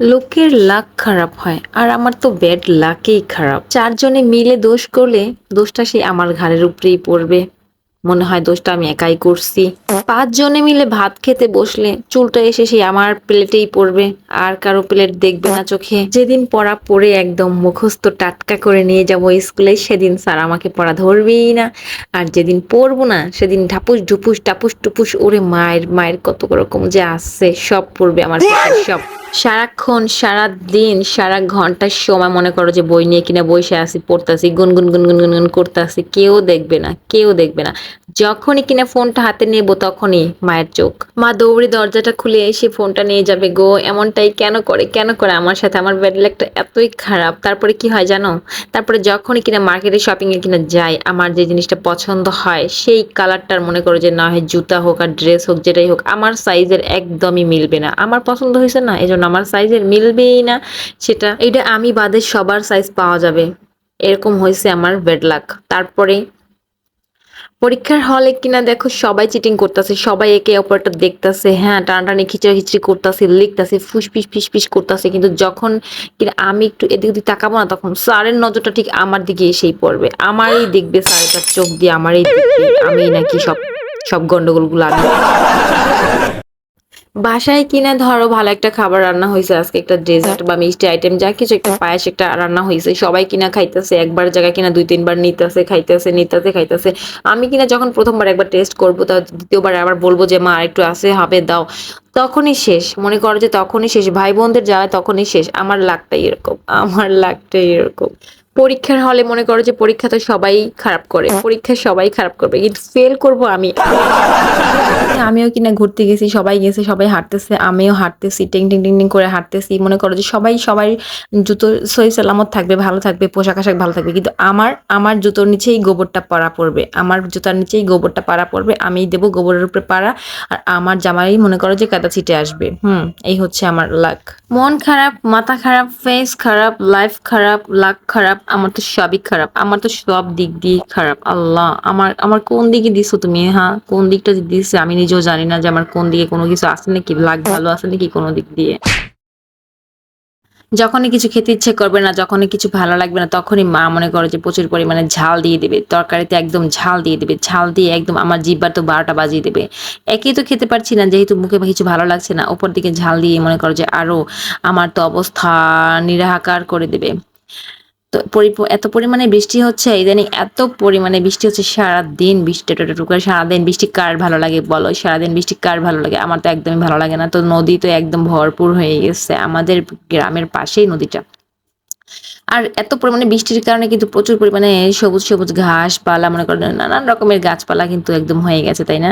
লোকের লাক খারাপ হয় আর আমার তো ব্যাড লাকেই খারাপ। চারজনে মিলে দোষ করলে দোষটা সেই আমার ঘাড়ের উপরেই পড়বে। মনে হয় দোষটা আমি একাই করছি। পাঁচজনে মিলে ভাত খেতে বসলে চুলটা এসে সেই আমার প্লেটেই পড়বে আর কারও প্লেট দেখবে না চোখে। যেদিন পড়া পড়ে একদম মুখস্থ টাটকা করে নিয়ে যাব স্কুলে সেদিন স্যার আমাকে পড়া ধরবেই না। আর যেদিন পড়ব না সেদিন ঢাপুস ঢুপুস টাপুস টুপুস ওরে মায়ের মায়ের কত রকম যে আসছে সব পড়বে আমার সব। সারাক্ষণ, সারা দিন, সারা ঘণ্টার সময় মনে করো যে বই নিয়ে কিনা বসে আসি পড়তাছি, গুনগুন গুনগুন গুনগুন করতেছি, কেউ দেখবে না, কেউ দেখবে না। যখনই কিনা ফোনটা হাতে নেব তখনই মায়ের চোখ। মা দৌড়ে দরজাটা খুলে এসে ফোনটা নিয়ে যাবে, গো, এমনটাই কেন করে কেন করে আমার সাথে? আমার ব্যাড লাগটা এতই খারাপ। তারপরে কি হয় জানো? তারপরে যখনই কিনা মার্কেটে শপিং এ কিনা যাই, আমার যে জিনিসটা পছন্দ হয়, সেই কালারটার মনে করো যে না হয় জুতা হোক আর ড্রেস হোক, যেটাই হোক, আমার সাইজের একদমই মিলবে না। আমার পছন্দ হয়েছে না এই জন্য আমার সাইজের মিলবেই না সেটা। এটা আমি বাদে সবার সাইজ পাওয়া যাবে। এরকম হয়েছে আমার ব্যাড লাক তারপরে পরীক্ষার হলে কিনা দেখো সবাই চিটিং করতেছে, সবাই একে অপরটা দেখতেছে হ্যাঁ টানাটানি খিচড়ি খিচড়ি করতেছে, লিখতেছে ফুসফিস ফিসফিস করতেছে, কিন্তু যখন কিনা আমি একটু এদিক ওদিক তাকাবো না, তখন স্যারের নজরটা ঠিক আমার দিকে এসেই পড়বে। আমারই দেখবে স্যারের চোখ দিয়ে, আমারই দেখবে আমি নাকি সব সব গন্ডগোলগুলো আমি বাসায় কিনা ধরো ভালো একটা খাবার রান্না হয়েছে আজকে একটা ডেজার্ট বা মিষ্টি আইটেম যা কিছু একটা পায়েস একটা রান্না হয়েছে সবাই কিনা খাইতেছে একবার জায়গায় কিনা দুই তিনবার নিতেছে খাইতেছে নিতেছে খাইতেছে। আমি কিনা যখন প্রথমবার একবার টেস্ট করব তা দ্বিতীয়বার আবার বলব যে মা একটু আসে হবে দাও। তখনই শেষ। মনে করো যে তখনই শেষ। ভাই বোনদের যাওয়া তখনই শেষ। আমার লাকটাই এরকম আমার লাকটাই এরকম। পরীক্ষার হলে মনে করো যে পরীক্ষা তো সবাই খারাপ করে পরীক্ষা সবাই খারাপ করবে কিন্তু ফেল করব আমি। আমিও কিনা ঘুরতে গেছি সবাই গেছে সবাই হাঁটতেছে আমিও হাঁটতেছি টিং টিং টিং টিং করে হাঁটতেছি। মনে করো যে সবাই সবাই জুতো সহি সালামত থাকবে ভালো থাকবে পোশাক আশাক ভালো থাকবে কিন্তু আমার আমার জুতোর নিচেই গোবরটা পাড়া পড়বে আমার জুতার নিচেই গোবরটা পাড়া পড়বে আমি দেবো গোবরের উপরে পাড়া আর আমার জামাই মনে করো যে কাদা ছিটে আসবে। হুম এই হচ্ছে আমার লাক মন খারাপ মাথা খারাপ ফেস খারাপ লাইফ খারাপ লাক খারাপ আমার তো সবই খারাপ, আমার তো সব দিক দিয়ে খারাপ। আল্লাহ, আমার আমার কোন দিকে দিছো তুমি? হ্যাঁ কোন দিকটা দিছে আমি নিজেও জানি না যে আমার কোন দিকে কোনো কিছু আছে নাকি, লাগ ভালো আছে নাকি কোনো দিক দিয়ে। যখনই কিছু খেতে ইচ্ছে করবে না, যখনই কিছু ভালো লাগবে না, তখনই মা মনে করে যে প্রচুর পরিমাণে ঝাল দিয়ে দেবে, তরকারিতে একদম ঝাল দিয়ে দেবে, ঝাল দিয়ে একদম আমার জিব্বার তো বারোটা বাজিয়ে দেবে। একই তো খেতে পারছি না, যেহেতু মুখে কিছু ভালো লাগছে না, ওপর দিকে ঝাল দিয়ে মনে করো যে আরও আমার তো অবস্থা নিরাহাকার করে দেবে। এত পরিমাণে বৃষ্টি হচ্ছে, ইদানিং এত পরিমাণে বৃষ্টি হচ্ছে, সারাদিন বৃষ্টি করে সারাদিন বৃষ্টি কার ভালো লাগে বলো? সারাদিন বৃষ্টি কার ভালো লাগে? আমার তো একদমই ভালো লাগে না। তো নদী তো একদম ভরপুর হয়ে গেছে, আমাদের গ্রামের পাশেই নদীটা। আর এত পরিমাণে বৃষ্টির কারণে কিন্তু প্রচুর পরিমাণে সবুজ সবুজ ঘাস পালা মনে করেন নানান রকমের গাছপালা কিন্তু একদম হয়ে গেছে, তাই না?